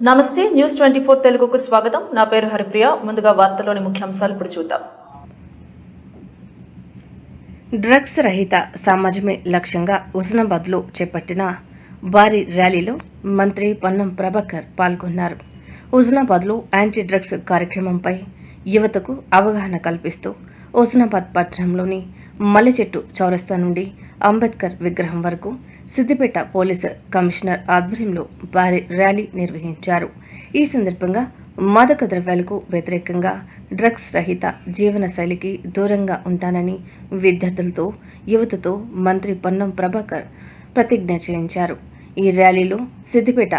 నమస్తే news twenty four తెలుగుకు స్వాగతం. నా పేరు హరిప్రియ. ముందుగా వార్తలోని ముఖ్యాంశాలు ఇప్పుడు చూద్దాం. డ్రగ్స్ రహిత సమాజమే లక్ష్యంగా హుస్నాబాద్లో చేపట్టిన భారీ ర్యాలీలో మంత్రి పొన్నం ప్రభాకర్ పాల్గొన్నారు. హుస్నాబాద్లో యాంటీ డ్రగ్స్ కార్యక్రమంపై యువతకు అవగాహన కల్పిస్తూ హుజనాబాద్ పట్టణంలోని మల్లెచెట్టు చౌరస్తా నుండి అంబేద్కర్ విగ్రహం వరకు సిద్దిపేట పోలీసు కమిషనర్ ఆధ్వర్యంలో భారీ ర్యాలీ నిర్వహించారు. ఈ సందర్భంగా మాదక ద్రవ్యాలకు వ్యతిరేకంగా డ్రగ్స్ రహిత జీవన శైలికి దూరంగా ఉంటానని విద్యార్థులతో యువతతో మంత్రి పొన్నం ప్రభాకర్ ప్రతిజ్ఞ చేయించారు. ఈ ర్యాలీలో Siddipet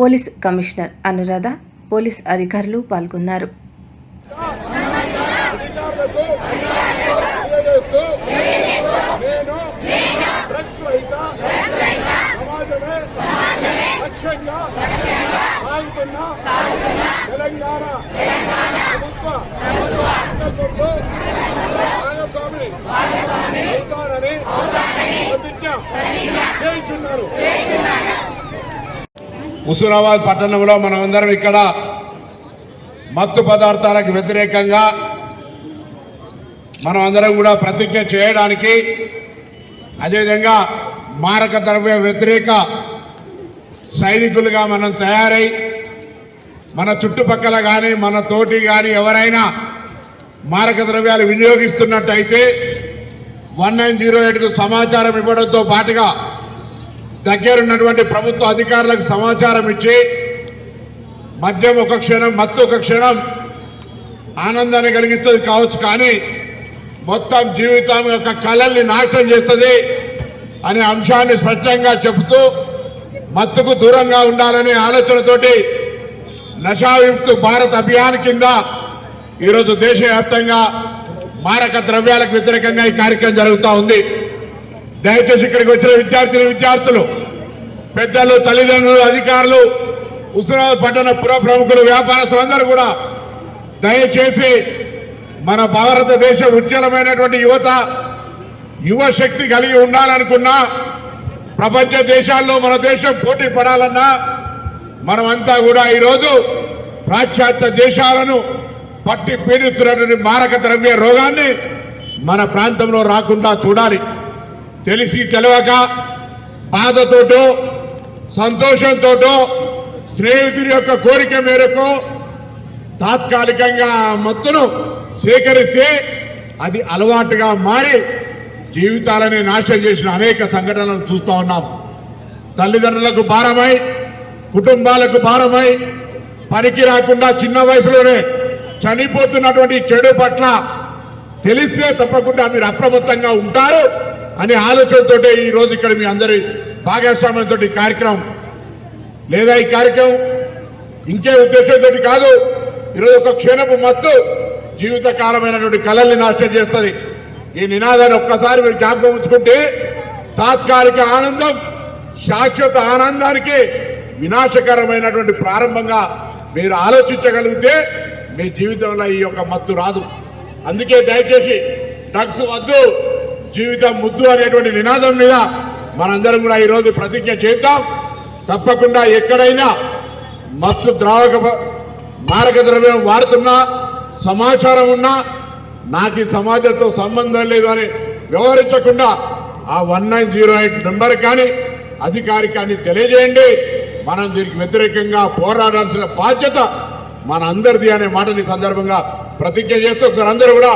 police commissioner Anuradha police అధికారులు పాల్గొన్నారు అధికారులకు తెలియజేస్తూ నేను డ్రగ్స్ రహిత సమాజమే లక్ష్యంగా సాగుతున్న తెలంగాణ ప్రభుత్వ అవుతానని ప్రతిజ్ఞ చేయించున్నారు. హుసూరాబాద్ పట్టణంలో మనమందరం ఇక్కడ మత్తు పదార్థాలకు వ్యతిరేకంగా మనం అందరం కూడా ప్రతిజ్ఞ చేయడానికి అదేవిధంగా మారక ద్రవ్య వ్యతిరేక సైనికులుగా మనం తయారై మన చుట్టుపక్కల కానీ మన తోటి కానీ ఎవరైనా మారక ద్రవ్యాలు వినియోగిస్తున్నట్టయితే వన్ నైన్ జీరో ఎయిట్కు సమాచారం ఇవ్వడంతో పాటుగా దగ్గరున్నటువంటి ప్రభుత్వ అధికారులకు సమాచారం ఇచ్చి మద్యం ఒక క్షణం మత్తు ఒక క్షణం ఆనందాన్ని కలిగిస్తుంది కావచ్చు కానీ మొత్తం జీవితం యొక్క కళల్ని నాశనం చేస్తుంది అనే అంశాన్ని స్పష్టంగా చెబుతూ మత్తుకు దూరంగా ఉండాలనే ఆలోచనతోటి నషాయుక్త భారత్ అభియాన్ కింద ఈరోజు దేశవ్యాప్తంగా మారక ద్రవ్యాలకు వ్యతిరేకంగా ఈ కార్యక్రమం జరుగుతూ ఉంది. దయచేసి ఇక్కడికి వచ్చిన విద్యార్థులు విద్యార్థులు పెద్దలు తల్లిదండ్రులు అధికారులు ఉస్మానాబాద్ పట్టణ పుర ప్రముఖులు వ్యాపారస్తులు అందరూ కూడా దయచేసి మన భారతదేశ ఉజ్వలమైనటువంటి యువత యువశక్తి కలిగి ఉండాలనుకున్నా ప్రపంచ దేశాల్లో మన దేశం పోటీ పడాలన్నా మనమంతా కూడా ఈరోజు పాశ్చాత్య దేశాలను పట్టి పీడిస్తున్నటువంటి మారక ద్రవ్య రోగాన్ని మన ప్రాంతంలో రాకుండా చూడాలి. తెలిసి తెలియక బాధతోటో సంతోషంతోటో స్నేహితుడి యొక్క కోరిక మేరకు తాత్కాలికంగా మత్తును సేకరిస్తే అది అలవాటుగా మారి జీవితాలని నాశనం చేసిన అనేక సంఘటనలను చూస్తూ ఉన్నాం. తల్లిదండ్రులకు భారమై కుటుంబాలకు భారమై పనికి రాకుండా చిన్న వయసులోనే చనిపోతున్నటువంటి చెడు పట్ల తెలిస్తే తప్పకుండా మీరు అప్రమత్తంగా ఉంటారు అనే ఆలోచనతోటే ఈ రోజు ఇక్కడ మీ అందరి భాగస్వామ్యంతో ఈ కార్యక్రమం. లేదా ఈ కార్యక్రమం ఇంకే ఉద్దేశంతో కాదు ఈరోజు ఒక క్షీణపు మత్తు జీవితకాలమైనటువంటి కళల్ని నాశనం చేస్తుంది. ఈ నినాదాన్ని ఒక్కసారి మీరు జ్ఞాపకం ఉంచుకుంటే తాత్కాలిక ఆనందం శాశ్వత ఆనందానికి వినాశకరమైనటువంటి ప్రారంభంగా మీరు ఆలోచించగలిగితే మీ జీవితంలో ఈ యొక్క మత్తు రాదు. అందుకే దయచేసి డ్రగ్స్ వద్దు జీవితం ముద్దు అనేటువంటి నినాదం మీద మనందరం కూడా ఈరోజు ప్రతిజ్ఞ చేద్దాం. తప్పకుండా ఎక్కడైనా మత్తు ద్రావక మారక ద్రవ్యం వాడుతున్నా సమాచారం ఉన్నా నాకు ఈ సమాజంతో సంబంధం లేదు అని వ్యవహరించకుండా ఆ one nine zero eight number కానీ అధికారికాన్ని తెలియజేయండి. మనం దీనికి వ్యతిరేకంగా పోరాడాల్సిన బాధ్యత మన అందరిది అనే మాటని సందర్భంగా ప్రతిజ్ఞ చేస్తూ ఒకసారి అందరూ కూడా